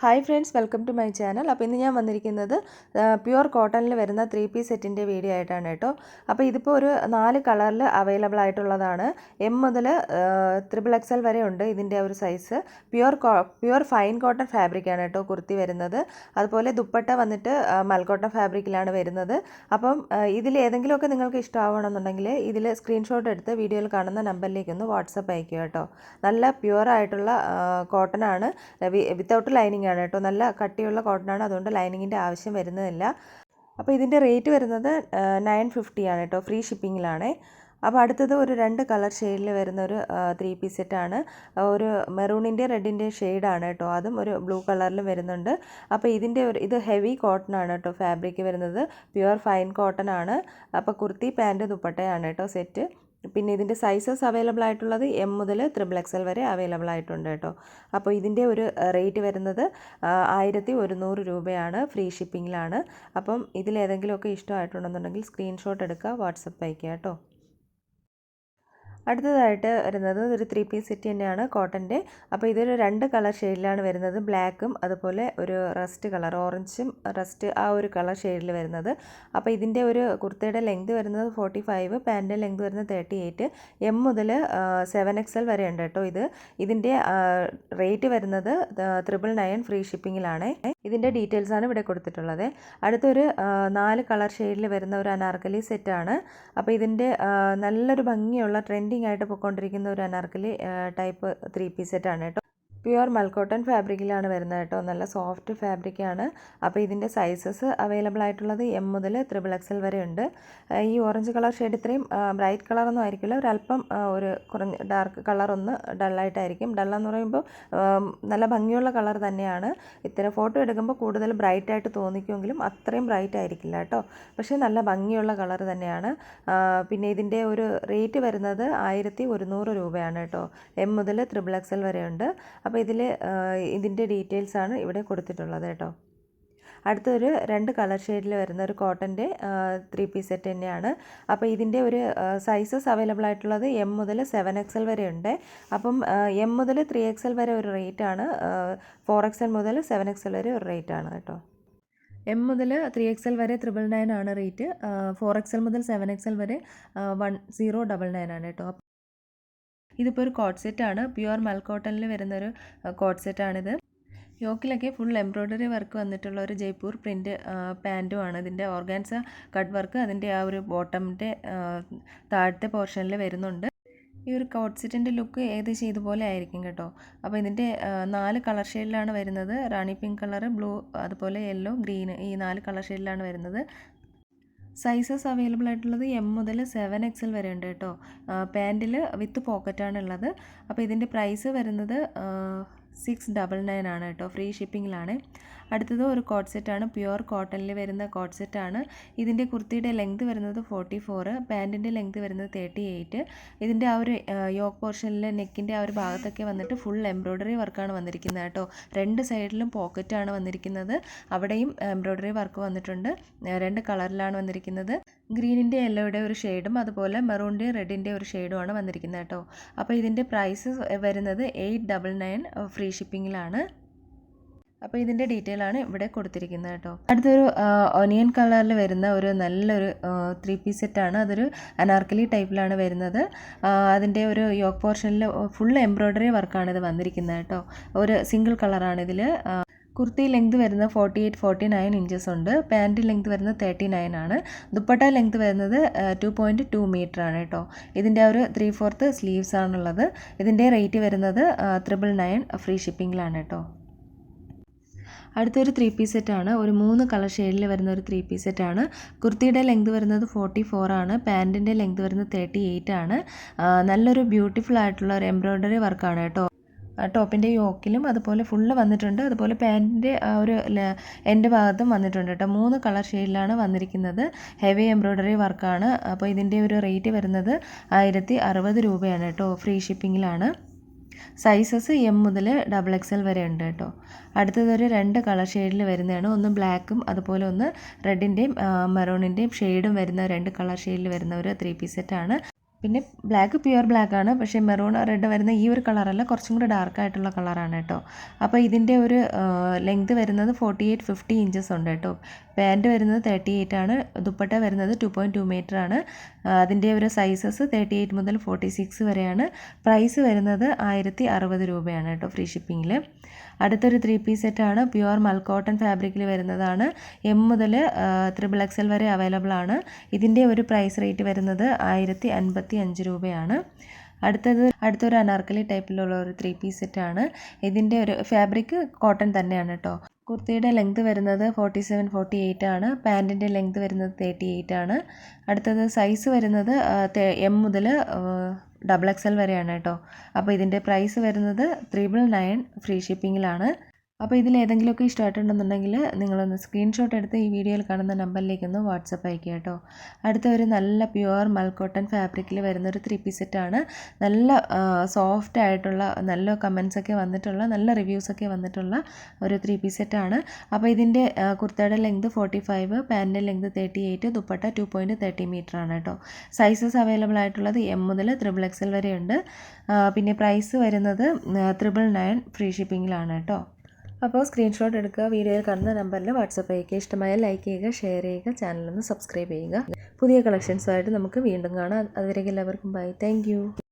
Hi friends welcome to my channel അപ്പോൾ ഇന്ന് ഞാൻ വന്നിരിക്കുന്നത് പ്യുവർ കോട്ടണിൽ വരുന്ന ത്രീ പീസ് സെറ്റിന്റെ വീഡിയോ ആയിട്ടാണ് കേട്ടോ. അപ്പോൾ ഇതിപ്പോൾ ഒരു നാല് കളറിൽ അവൈലബിൾ ആയിട്ടുള്ളതാണ്. എം മുതൽ ത്രിബിൾ എക്സൽ വരെ ഉണ്ട് ഇതിന്റെ ഒരു size pure pure fine cotton ഫാബ്രിക്കാണ് കേട്ടോ കുർത്തി വരുന്നത്. അതുപോലെ ദുപ്പട്ട വന്നിട്ട് മൽക്കോട്ടൺ ഫാബ്രിക്കിലാണ് വരുന്നത്. അപ്പം ഇതിൽ ഏതെങ്കിലുമൊക്കെ നിങ്ങൾക്ക് ഇഷ്ടമാവണമെന്നുണ്ടെങ്കിൽ ഇതിൽ സ്ക്രീൻഷോട്ട് എടുത്ത് വീഡിയോയിൽ കാണുന്ന നമ്പറിലേക്ക് ഒന്ന് വാട്സപ്പ് അയക്കുക കേട്ടോ. നല്ല പ്യുവർ ആയിട്ടുള്ള കോട്ടൺ ആണ്. വിത്തൗട്ട് ലൈനിങ് ആണ് കേട്ടോ. നല്ല കട്ടിയുള്ള കോട്ടൺ ആണ് അതുകൊണ്ട് ലൈനിങ്ങിന്റെ ആവശ്യം വരുന്നതില്ല. അപ്പോൾ ഇതിന്റെ റേറ്റ് വരുന്നത് നയൻ ഫിഫ്റ്റിയാണ് കേട്ടോ. ഫ്രീ ഷിപ്പിങ്ങിലാണ്. അപ്പോൾ അടുത്തത് ഒരു രണ്ട് കളർ ഷെയ്ഡിൽ വരുന്ന ഒരു ത്രീ പീസ് സെറ്റാണ്. ഒരു മെറൂണിന്റെ റെഡിന്റെ ഷെയ്ഡാണ് കേട്ടോ. അതും ഒരു ബ്ലൂ കളറിലും വരുന്നുണ്ട്. അപ്പോൾ ഇതിന്റെ ഒരു ഇത് ഹെവി കോട്ടൺ ആണ് കേട്ടോ ഫാബ്രിക് വരുന്നത്. പ്യുവർ ഫൈൻ കോട്ടൺ ആണ് അപ്പോൾ കുർത്തി പാന്റ് ദുപ്പട്ടയാണ് കേട്ടോ സെറ്റ്. പിന്നെ ഇതിന്റെ സൈസസ് അവൈലബിൾ ആയിട്ടുള്ളത് എം മുതൽ ത്രിബിൾ എക്സൽ വരെ അവൈലബിൾ ആയിട്ടുണ്ട് കേട്ടോ. അപ്പോൾ ഇതിന്റെ ഒരു റേറ്റ് വരുന്നത് ആയിരത്തി ഒരുന്നൂറ് രൂപയാണ് ഫ്രീ ഷിപ്പിങ്ങിലാണ് അപ്പം ഇതിലേതെങ്കിലുമൊക്കെ ഇഷ്ടമായിട്ടുണ്ടെന്നുണ്ടെങ്കിൽ സ്ക്രീൻഷോട്ട് എടുക്കുക വാട്സപ്പ് അയക്കുക കേട്ടോ. അടുത്തതായിട്ട് വരുന്നത് ഒരു ത്രീ പീസ് സെറ്റ് തന്നെയാണ് കോട്ടന്റെ അപ്പോൾ ഇതൊരു രണ്ട് കളർ ഷെയ്ഡിലാണ് വരുന്നത് ബ്ലാക്കും അതുപോലെ ഒരു റസ്റ്റ് കളർ ഓറഞ്ചും റസ്റ്റ് ആ ഒരു കളർ ഷെയ്ഡിൽ വരുന്നത്. അപ്പോൾ ഇതിന്റെ ഒരു കുർത്തയുടെ ലെങ്ത് വരുന്നത് ഫോർട്ടി ഫൈവ് പാന്റിന്റെ ലെങ്ത് വരുന്നത് തേർട്ടി എയ്റ്റ് എം മുതൽ സെവൻ എക്സൽ വരെ ഉണ്ട് കേട്ടോ ഇത്. ഇതിന്റെ റേറ്റ് വരുന്നത് ത്രിബിൾ നയൻ ഫ്രീ ഷിപ്പിങ്ങിലാണ് ഇതിന്റെ ഡീറ്റെയിൽസ് ആണ് ഇവിടെ കൊടുത്തിട്ടുള്ളത്. അടുത്തൊരു നാല് കളർ ഷെയ്ഡിൽ വരുന്ന ഒരു അനാർക്കലി സെറ്റാണ് അപ്പോൾ ഇതിന്റെ നല്ലൊരു ഭംഗിയുള്ള ട്രെൻഡിങ് ആയിട്ട് പോയിക്കൊണ്ടിരിക്കുന്ന ഒരു അനാർക്കലി ടൈപ്പ് ത്രീ പീസ് സെറ്റാണ് കേട്ടോ. പ്യുവർ മൽക്കോട്ടൺ ഫാബ്രിക്കിലാണ് വരുന്നത് കേട്ടോ. നല്ല സോഫ്റ്റ് ഫാബ്രിക്കാണ്. അപ്പോൾ ഇതിന്റെ സൈസസ് അവൈലബിൾ ആയിട്ടുള്ളത് എം മുതൽ ത്രിബിൾ എക്സൽ വരെ ഉണ്ട്. ഈ ഓറഞ്ച് കളർ ഷെയ്ഡ് ഇത്രയും ബ്രൈറ്റ് കളറൊന്നും ആയിരിക്കില്ല. ഒരല്പം ഒരു കുറഞ്ഞ ഡാർക്ക് കളറൊന്ന് ഡള്ളായിട്ടായിരിക്കും ഡള്ളെന്ന് പറയുമ്പോൾ നല്ല ഭംഗിയുള്ള കളർ തന്നെയാണ്. ഇത്തരം ഫോട്ടോ എടുക്കുമ്പോൾ കൂടുതൽ ബ്രൈറ്റായിട്ട് തോന്നിക്കുമെങ്കിലും അത്രയും ബ്രൈറ്റ് ആയിരിക്കില്ല കേട്ടോ. പക്ഷേ നല്ല ഭംഗിയുള്ള കളർ തന്നെയാണ്. പിന്നെ ഇതിന്റെ ഒരു റേറ്റ് വരുന്നത് ആയിരത്തി ഒരുന്നൂറ് രൂപയാണ് കേട്ടോ. എം മുതൽ ത്രിബിൾ എക്സൽ വരെ ഉണ്ട്. അപ്പോൾ ഇതിൽ ഇതിന്റെ ഡീറ്റെയിൽസ് ആണ് ഇവിടെ കൊടുത്തിട്ടുള്ളത് കേട്ടോ. അടുത്തൊരു രണ്ട് കളർ ഷെയ്ഡിൽ വരുന്ന ഒരു കോട്ടന്റെ ത്രീ പീസ് സെറ്റ് തന്നെയാണ്. അപ്പോൾ ഇതിന്റെ ഒരു സൈസസ് അവൈലബിൾ ആയിട്ടുള്ളത് എം മുതൽ സെവൻ എക്സൽ വരെ ഉണ്ട്. അപ്പം എം മുതൽ ത്രീ എക്സൽ വരെ ഒരു റേറ്റ് ആണ്. ഫോർ എക്സൽ മുതൽ സെവൻ എക്സൽ വരെ ഒരു റേറ്റ് ആണ് കേട്ടോ. എം മുതൽ ത്രീ എക്സൽ വരെ ത്രിബിൾ നയൻ ആണ് റേറ്റ് ഫോർ എക്സൽ മുതൽ സെവൻ എക്സൽ വരെ വൺ സീറോ ഡബിൾ നയൻ ആണ് കേട്ടോ. ഇതിപ്പോൾ ഒരു കോട്ട് സെറ്റാണ് പ്യുവർ മൽക്കോട്ടണിൽ വരുന്നൊരു കോട്ട് സെറ്റാണിത് യോക്കിലൊക്കെ ഫുൾ എംബ്രോയ്ഡറി വർക്ക് വന്നിട്ടുള്ള ഒരു ജയ്പൂർ പ്രിന്റ് പാന്റും ആണ്. ഇതിന്റെ ഓർഗാൻസ കട്ട് വർക്ക് അതിന്റെ ആ ഒരു ബോട്ടമിന്റെ താഴത്തെ പോർഷനിൽ വരുന്നുണ്ട്. ഈ ഒരു കോട്ട് സെറ്റിന്റെ ലുക്ക് ഏകദേശം ഇതുപോലെ ആയിരിക്കും കേട്ടോ. അപ്പോൾ ഇതിന്റെ നാല് കളർ ഷെയ്ഡിലാണ് വരുന്നത്. റാണി പിങ്ക് കളർ ബ്ലൂ അതുപോലെ യെല്ലോ ഗ്രീൻ ഈ നാല് കളർ ഷെയ്ഡിലാണ് വരുന്നത്. സൈസസ് അവൈലബിൾ ആയിട്ടുള്ളത് എം മുതൽ സെവൻ എക്സൽ വരെ ഉണ്ട് കേട്ടോ. പാന്റിൽ വിത്ത് പോക്കറ്റാണ് ഉള്ളത്. അപ്പോൾ ഇതിന്റെ പ്രൈസ് വരുന്നത് സിക്സ് ഡബിൾ നയൻ ആണ് കേട്ടോ. ഫ്രീ ഷിപ്പിങ്ങിലാണ് അടുത്തത് ഒരു കോട്ട് സെറ്റാണ് പ്യുവർ കോട്ടണിൽ വരുന്ന കോട്ട് സെറ്റാണ് ഇതിന്റെ കുർത്തിയുടെ ലെങ്ത് വരുന്നത് ഫോർട്ടി ഫോറ് പാന്റിന്റെ ലെങ്ത് വരുന്നത് തേർട്ടി എയ്റ്റ് ഇതിന്റെ ആ ഒരു യോക്ക് പോർഷനിൽ നെക്കിന്റെ ആ ഒരു ഭാഗത്തൊക്കെ വന്നിട്ട് ഫുൾ എംബ്രോയ്ഡറി വർക്കാണ് വന്നിരിക്കുന്നത് കേട്ടോ. രണ്ട് സൈഡിലും പോക്കറ്റാണ് വന്നിരിക്കുന്നത്. അവിടെയും എംബ്രോയ്ഡറി വർക്ക് വന്നിട്ടുണ്ട്. രണ്ട് കളറിലാണ് വന്നിരിക്കുന്നത്. ഗ്രീനിന്റെ യെല്ലോയുടെ ഒരു ഷെയ്ഡും അതുപോലെ മെറൂണിന്റെയും റെഡിന്റെ ഒരു ഷെയ്ഡുമാണ് വന്നിരിക്കുന്നത് കേട്ടോ. അപ്പോൾ ഇതിന്റെ പ്രൈസ് വരുന്നത് എയ്റ്റ് ഡബിൾ നയൻ ഫ്രീ ഷിപ്പിങ്ങിലാണ്. അപ്പോൾ ഇതിന്റെ ഡീറ്റെയിൽ ആണ് ഇവിടെ കൊടുത്തിരിക്കുന്നത് കേട്ടോ. അടുത്തൊരു ഒനിയൻ കളറിൽ വരുന്ന ഒരു നല്ലൊരു ത്രീ പീസ് സെറ്റാണ്. അതൊരു അനാർക്കലി ടൈപ്പിലാണ് വരുന്നത്. അതിന്റെ ഒരു യോക്ക് പോർഷനിൽ ഫുൾ എംബ്രോയ്ഡറി വർക്കാണ് ഇത് വന്നിരിക്കുന്നത് കേട്ടോ. ഒരു സിംഗിൾ കളറാണ് ഇതിൽ കുർത്തി ലെങ്ത് വരുന്നത് forty eight forty nine inches ഉണ്ട്. പാന്റ് ലെങ്ത് വരുന്നത് തേർട്ടി നയൻ ആണ്. ദുപ്പട്ട ലെങ്ത് വരുന്നത് ടു പോയിന്റ് ടു മീറ്റർ ആണ് കേട്ടോ ഇതിന്റെ ഒരു ത്രീ ഫോർത്ത് സ്ലീവ്സ് ആണുള്ളത്. ഇതിന്റെ റേറ്റ് വരുന്നത് ത്രിബിൾ നയൻ ഫ്രീ ഷിപ്പിങ്ങിലാണ് കേട്ടോ അടുത്തൊരു ത്രീ പീസ് സെറ്റ് ആണ്. ഒരു മൂന്ന് കളർ ഷെയ്ഡിൽ വരുന്ന ഒരു ത്രീ പീസ് സെറ്റ് ആണ്. കുർത്തിയുടെ ലെങ്ത് വരുന്നത് ഫോർട്ടി ഫോർ ആണ് പാന്റിന്റെ ലെങ്ത് വരുന്നത് തേർട്ടി എയ്റ്റ് ആണ് നല്ലൊരു ബ്യൂട്ടിഫുൾ ആയിട്ടുള്ള ഒരു എംബ്രോയ്ഡറി വർക്കാണ് കേട്ടോ ടോപ്പിന്റെ യോക്കിലും അതുപോലെ ഫുള്ള് വന്നിട്ടുണ്ട്. അതുപോലെ പാന്റിന്റെ ആ ഒരു എന്റെ ഭാഗത്തും വന്നിട്ടുണ്ട് കേട്ടോ. മൂന്ന് കളർ ഷെയ്ഡിലാണ് വന്നിരിക്കുന്നത്. ഹെവി എംബ്രോയിഡറി വർക്കാണ്. അപ്പോൾ ഇതിന്റെ ഒരു റേറ്റ് വരുന്നത് ആയിരത്തി അറുപത് രൂപയാണ് കേട്ടോ. ഫ്രീ ഷിപ്പിങ്ങിലാണ്. സൈസസ് എം മുതൽ ഡബിൾ എക്സ് എൽ വരെ ഉണ്ട് കേട്ടോ. അടുത്തതൊരു രണ്ട് കളർ ഷെയ്ഡിൽ വരുന്നതാണ്. ഒന്ന് ബ്ലാക്കും അതുപോലെ ഒന്ന് റെഡിന്റെയും മെറൂണിന്റെയും ഷെയ്ഡും വരുന്ന രണ്ട് കളർ ഷെയ്ഡിൽ വരുന്ന ഒരു ത്രീ പീസ് സെറ്റാണ്. പിന്നെ ബ്ലാക്ക് പ്യുവർ ബ്ലാക്ക് ആണ്. പക്ഷേ മെറൂൺ റെഡ് വരുന്ന ഈ ഒരു കളറല്ല കുറച്ചും കൂടി ഡാർക്ക് ആയിട്ടുള്ള കളറാണ് കേട്ടോ. അപ്പോൾ ഇതിന്റെ ഒരു ലെങ്ത് വരുന്നത് ഫോർട്ടി എയ്റ്റ് ഫിഫ്റ്റി ഇഞ്ചസ് ഉണ്ട് കേട്ടോ. പാന്റ് വരുന്നത് തേർട്ടി എയ്റ്റ് ആണ്. ദുപ്പട്ട വരുന്നത് ടു പോയിന്റ് ടു മീറ്റർ ആണ്. അതിന്റെ ഒരു സൈസസ് തേർട്ടി എയ്റ്റ് മുതൽ ഫോർട്ടി സിക്സ് വരെയാണ്. പ്രൈസ് വരുന്നത് ആയിരത്തി അറുപത് രൂപയാണ് കേട്ടോ ഫ്രീ ഷിപ്പിങ്ങിൽ അടുത്തൊരു ത്രീ പീസ് സെറ്റാണ് പ്യുവർ മൽക്കോട്ടൺ ഫാബ്രിക്കിൽ വരുന്നതാണ്. എം മുതൽ ത്രിബിൾ എക്സൽ വരെ അവൈലബിൾ ആണ്. ഇതിന്റെ ഒരു പ്രൈസ് റേറ്റ് വരുന്നത് ആയിരത്തി അൻപത്തി അഞ്ച് രൂപയാണ്. അടുത്തത് അടുത്തൊരു അനാർക്കലി ടൈപ്പിലുള്ള ഒരു ത്രീ പീസ് ആണ്. ഇതിന്റെ ഒരു ഫാബ്രിക് കോട്ടൺ തന്നെയാണ് കേട്ടോ കുർത്തിയുടെ ലെങ്ത് വരുന്നത് ഫോർട്ടി സെവൻ ഫോർട്ടി എയ്റ്റ് ആണ് പാന്റിന്റെ ലെങ്ത് വരുന്നത് തേർട്ടി എയ്റ്റ് ആണ്. അടുത്തത് സൈസ് വരുന്നത് എം മുതൽ ഡബിൾ എക്സ് എൽ വരെയാണ് കേട്ടോ അപ്പോൾ ഇതിന്റെ പ്രൈസ് വരുന്നത് ത്രിബിൾ നയൻ ഫ്രീ ഷിപ്പിങ്ങിലാണ് അപ്പോൾ ഇതിൽ ഏതെങ്കിലുമൊക്കെ ഇഷ്ടമായിട്ടുണ്ടെന്നുണ്ടെങ്കിൽ നിങ്ങളൊന്ന് സ്ക്രീൻഷോട്ട് എടുത്ത് ഈ വീഡിയോയിൽ കാണുന്ന നമ്പറിലേക്ക് ഒന്ന് വാട്സപ്പ് അയക്കുക കേട്ടോ. അടുത്ത ഒരു നല്ല പ്യുവർ മൽക്കോട്ടൺ ഫാബ്രിക്കിൽ വരുന്നൊരു ത്രീ പീസ് സെറ്റാണ് നല്ല സോഫ്റ്റ് ആയിട്ടുള്ള നല്ല കമൻസൊക്കെ വന്നിട്ടുള്ള നല്ല റിവ്യൂസൊക്കെ വന്നിട്ടുള്ള ഒരു ത്രീ പീസ് സെറ്റാണ് അപ്പോൾ ഇതിന്റെ കുർത്തയുടെ length forty five പാന്റിന്റെ length thirty eight dupatta two point thirty metre ആണ് കേട്ടോ. സൈസസ് അവൈലബിൾ ആയിട്ടുള്ളത് എം മുതൽ ത്രിബിൾ എക്സൽ വരെയുണ്ട്. പിന്നെ പ്രൈസ് വരുന്നത് ത്രിബിൾ നയൻ ഫ്രീ ഷിപ്പിങ്ങിലാണ് കേട്ടോ. അപ്പോൾ സ്ക്രീൻഷോട്ട് എടുക്കുക വീഡിയോയിൽ കാണുന്ന നമ്പറിൽ വാട്സപ്പ് അയക്കുക ഇഷ്ടമായ ലൈക്ക് ചെയ്യുക ഷെയർ ചെയ്യുക ചാനലൊന്ന് സബ്സ്ക്രൈബ് ചെയ്യുക. പുതിയ കളക്ഷൻസുമായിട്ട് നമുക്ക് വീണ്ടും കാണാം. അതുവരെയും എല്ലാവർക്കും ബൈ താങ്ക്